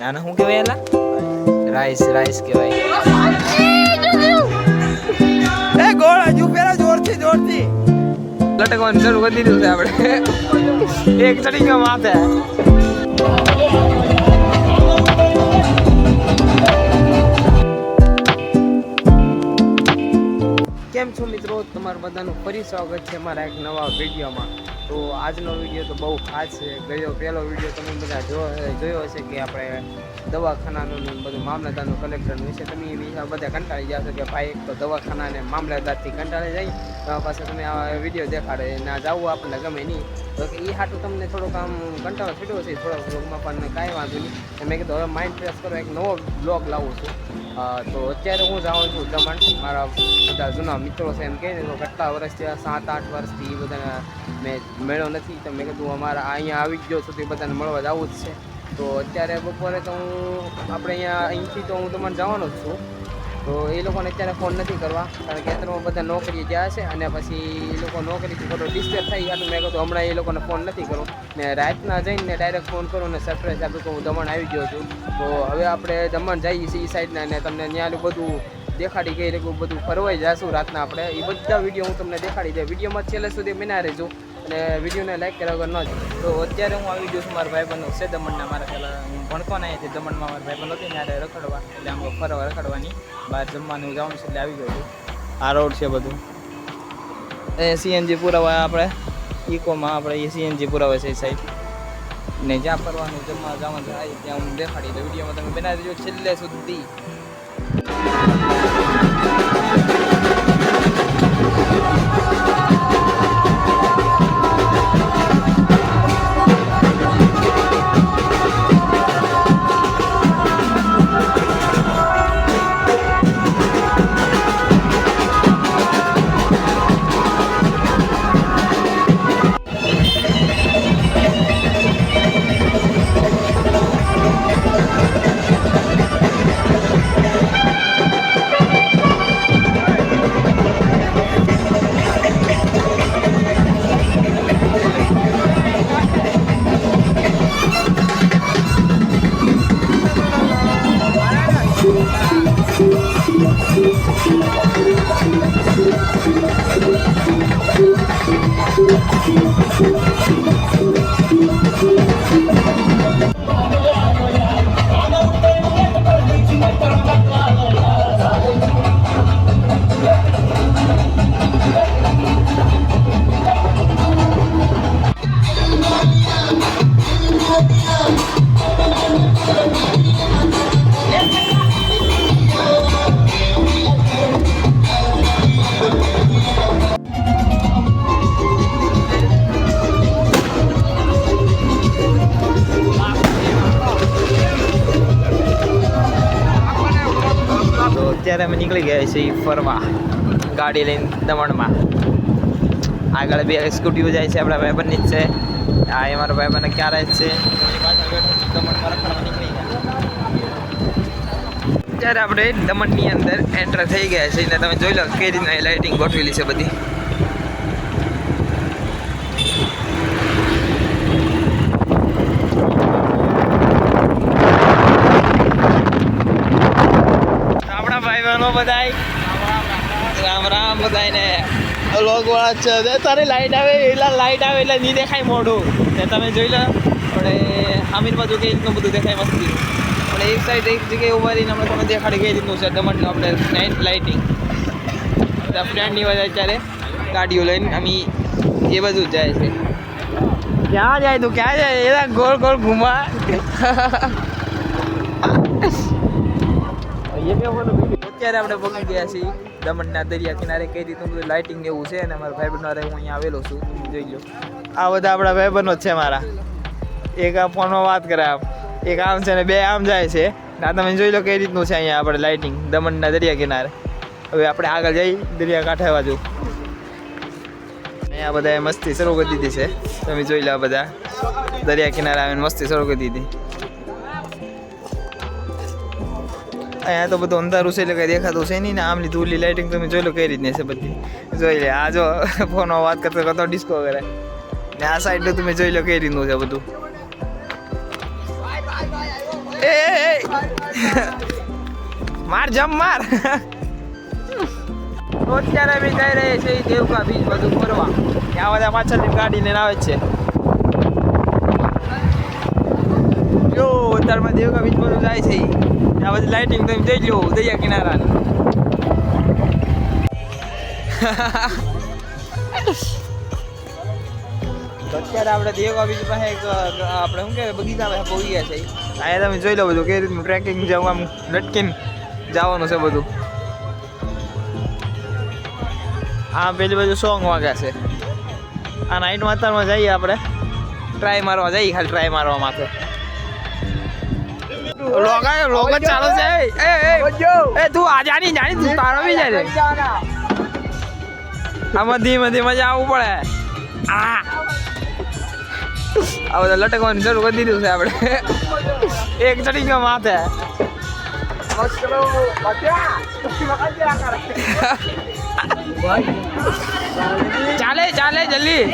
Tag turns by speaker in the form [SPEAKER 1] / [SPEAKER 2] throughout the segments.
[SPEAKER 1] ના ના શું કહેવાય એલા? રાઈસ રાઈસ કહેવાય. એ ગોળ હજુ પેલા જોરથી જોરથી. લટકવાનું શરૂ કરી દીધું છે આપણે. એક ચડી ગયો માથે. કેમ છો મિત્રો? તમારું બધાનું ફરી સ્વાગત છે મારા એક નવા વિડીયોમાં. તો આજનો વીડિયો તો બહુ ખાસ છે. ગયો, પહેલો વીડિયો તમે બધા જોયો હશે કે આપણે દવાખાનાનું બધું મામલતદારનું કલેક્ટરનું વિશે તમે એ વિશે બધા કંટાળી જશો કે ભાઈ એક તો દવાખાના ને મામલતદારથી કંટાળી જાય તમારા પાસે તમે આ વીડિયો દેખાડે. ના જવું આપણને ગમે નહીં. તો એ હાટું તમને થોડુંક આમ કંટાળો છૂટ્યો છે થોડોક બ્લોગમાં પણ કાંઈ વાંધો નહીં. મેં કીધું હવે માઇન્ડ ફ્રેશ કરો, એક નવો બ્લોગ લાવું છું. તો અત્યારે હું જાઉં છું દમણ મારા બધા જૂના મિત્રો છે એમ કહે ને તો કેટલા વર્ષ થયા સાત, આઠ વર્ષથી એ બધાને મેં મેળ્યો નથી. તો મેં કીધું, અમારા અહીંયા આવી ગયો છું, તો બધાને મળવા જવું જ છે. તો અત્યારે બપોરે તો હું, આપણે અહીંયા અહીંથી તો હું દમણ જવાનો જ છું. તો એ લોકોને અત્યારે ફોન નથી કરવા. કારણ કે અત્યારે બધા નોકરીએ ગયા છે અને પછી એ લોકો નોકરીથી થોડો ડિસ્ટર્બ થઈ ગયા મેં કીધું હમણાં એ લોકોને ફોન નથી કરું. ને રાતના જઈને ડાયરેક્ટ ફોન કરું ને સરપ્રાઈઝ આપ્યું કે હું દમણ આવી ગયો છું. તો હવે આપણે દમણ જઈએ છીએ એ સાઈડના અને તમને ત્યાં બધું દેખાડી ગઈ રહ્યું બધું ફરવાઈ જશું રાતના આપણે. એ બધા વીડિયો હું તમને દેખાડી દે. વિડીયોમાં છેલ્લે સુધી બના રહેજો. અને વિડીયોને લાઈક કર્યા વગર ન જ તો અત્યારે હું આવી ગયો છું મારા ભાઈબંધનો છે દમણના. મારા પહેલાં હું ભણતો ને અહીંથી દમણમાં મારા ભાઈબંધ હતી, ત્યારે રખડવા, એટલે આમ ફરવા રખડવાની. બહાર જમવાનું જવાનું છે, એટલે આવી ગયો છું. આ રોડ છે બધું. એ સીએનજી પુરાવા આપણે, ઇકોમાં આપણે એ સીએનજી પુરાવે છે સાઈડ ને જ્યાં ફરવાનું, જમવા, જવાનું થાય, ત્યાં હું દેખાડી દઉં. વિડીયોમાં તમે બનાવી દેજો છેલ્લે સુધી. અત્યારે અમે નીકળી ગયા છીએ ફરવા, ગાડી લઈને દમણમાં. આગળ બે સ્કૂટીઓ જાય છે, આપણા ભાઈબંધની જ છે. આ એ મારા ભાઈબંધ ક્યારે જ છે. દમણમાં રખડવા નીકળી ગયા ત્યારે આપણે દમણની અંદર એન્ટર થઈ ગયા છે ને તમે જોઈ લો કેવી રીતના લાઇટિંગ ગોઠવેલી છે બધી આપણા ભાઈ બહેનો બધાય? રામ રામ બધાયને. લોક વાળા છે. તે તારી લાઈટ આવે એટલે લાઈટ આવે એટલે નહીં દેખાય મોઢું. ને તમે જોઈ લો. અને આમીર બાજુ કઈ રીતનું બધું દેખાય મસ્તી આપણે એક સાઈડ એક જગ્યાએ ઊભા રહીને આપણે તમને દેખાડી કઈ રીતનું છે. દમણનું આપણે નાઇટ લાઇટિંગ ફ્રેન્ડની વાત અત્યારે ગાડીઓ લઈને અમે એ બધું જ જાય છે. ક્યાં જાય તું? ક્યાં જાય? એના ગોળ ગોળ ઘુમા. અત્યારે આપણે પગી ગયા છીએ દમણના દરિયા કિનારે. કઈ રીતનું બધું લાઇટિંગ એવું છે અને મારા ભાઈ બહેનો હું અહીંયા આવેલો છું. જોઈ લો. આ બધા આપણા ભાઈ બહેનો જ છે મારા. એક આ ફોનમાં વાત કરે આમ. એક આમ છે ને બે આમ જાય છે. ના તમે જોઈ લો કઈ રીતનું છે અહીંયા આપણે લાઇટિંગ દમણના દરિયા કિનારે. હવે આપણે આગળ જઈ દરિયા કાંઠે બાજુ અહીંયા બધાએ મસ્તી શરૂ કરી દીધી છે. તમે જોઈ લો બધા. દરિયા કિનારે આવીને મસ્તી શરૂ કરી દીધી. અહીંયા તો બધું અંધારું છે એટલે કંઈ દેખાતું છે નહીં ને આમની ધૂલી લાઇટિંગ તમે જોઈ લો કઈ રીતની છે બધી. જોઈ લે, આ જો ફોનમાં વાત કરતો કરતો ડિસ્કો કરે. ને આ સાઈડ તમે જોઈ લો કઈ રીતનું છે બધું. એ માર, જમ માર! અત્યારે અમે જઈ રહ્યા છીએ દેવકા બીજ બધું ફરવા. ત્યાં બધા પાછળથી ગાડી લઈને આવે છે. જો અત્યારમાં દેવકા બીચ બધું જાય છે. ત્યાં બધી લાઇટિંગ તમે જોઈ લો દરિયા કિનારા અત્યારે આપણે દેવકા બીચ પાસે એક, આપણે શું કહેવાય, બગીચા પાસે પહોંચી ગયા છે અહીંયા તમે જોઈ લો બધું કઈ રીતનું ટ્રેકિંગ જવું આમ લટકીને જવાનું છે બધું. આ પેલી બાજુ સોંગ વાગ્યા છે. આ નાઇટ વાતાવરણમાં જઈએ આપણે. ટ્રાય મારવા જઈએ, ખાલી ટ્રાય મારવા માટે. લોગા લોગ ચાલો છે. એ એ એ. તું આ જાની જાની તું તારો બી જાય. આમાં ધીમે ધીમે આવવું પડે. આ. આ બધા લટકવાની શરૂ કરી દીધું છે આપણે. એક ચડી ગયો માથે ચાલે ચાલે જલ્દી.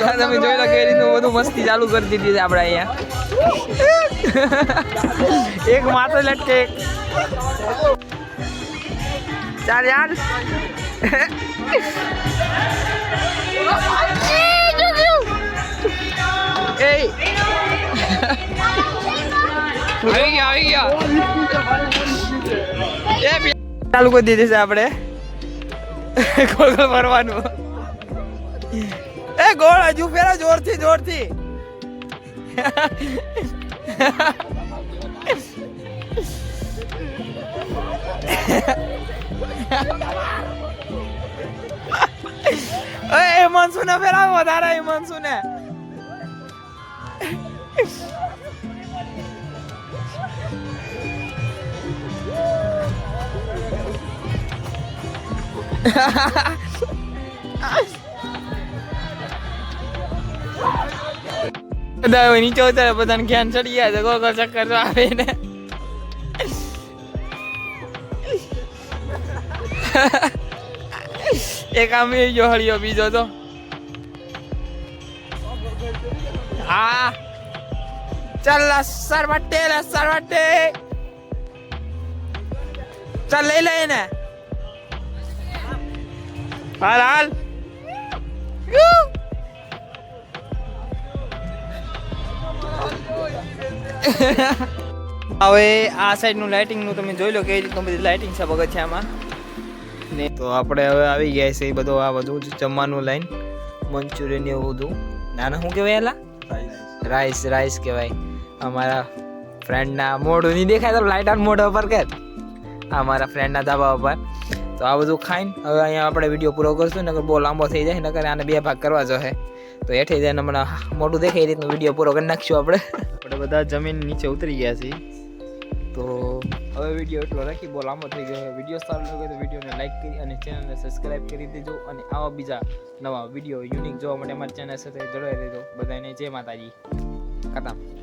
[SPEAKER 1] તમે જોઈ લો કે રીતનું બધું મસ્તી ચાલુ કરી દીધી છે આપણે અહીંયા. એક માથે લટકે ચાલ યાર એ આવી ગયા આવી ગયા. એ ચાલુ કરી દીધી છે આપણે. ફરવાનું ગોળ હજુ ફેરો જોરથી જોરથી. એ મનસુને ફેરાવો વધારે એ મનસુને. બધા હવે નીચે ઉતરે, બધાને જ્ઞાન ચડી ગયા છે. ગોળ ચક્કર આવે ને એક આમ એ ગયો હળિયો, બીજો તો. હા. ચાલ લસર વટ્ટે ચાલ, લઈ લે ને હાલ હાલ. હવે આ સાઈડનું લાઇટિંગનું તમે જોઈ લો કેવી રીતનું બધી લાઇટિંગ છે પગથિયામાં ને તો આપણે હવે આવી ગયા છે એ બધું આ બધું જમવાનું લાઈન મંચુરિયન એવું બધું. નાના શું કહેવાય એલા રાઈસ રાઈસ કહેવાય. અમારા ફ્રેન્ડના મોઢું નહીં દેખાય તો લાઇટ ઓન મોઢા ઉપર કે આ મારા ફ્રેન્ડના ધાબા ઉપર. તો આ બધું ખાઈને હવે અહીંયા આપણે વીડિયો પૂરો કરશું, નકર બહુ લાંબો થઈ જાય, નકર આને બે ભાગ કરવા જો હે. તો હેઠે જઈને હમણાં મોઢું દેખાય એ રીતનું વીડિયો પૂરો કરી નાખશું આપણે. બધા જમીન નીચે ઉતરી ગયા છે તો હવે વીડિયો એટલો રાખી, બહુ લાંબો થઈ ગયો વીડિયો સારો લાગ્યો તો વિડીયોને લાઈક કરી અને ચેનલને સબસ્ક્રાઇબ કરી દેજો અને આવા બીજા નવા વીડિયો યુનિક જોવા માટે અમારી ચેનલ સાથે જોડાઈ દેજો બધાને જય માતાજી. ખતમ.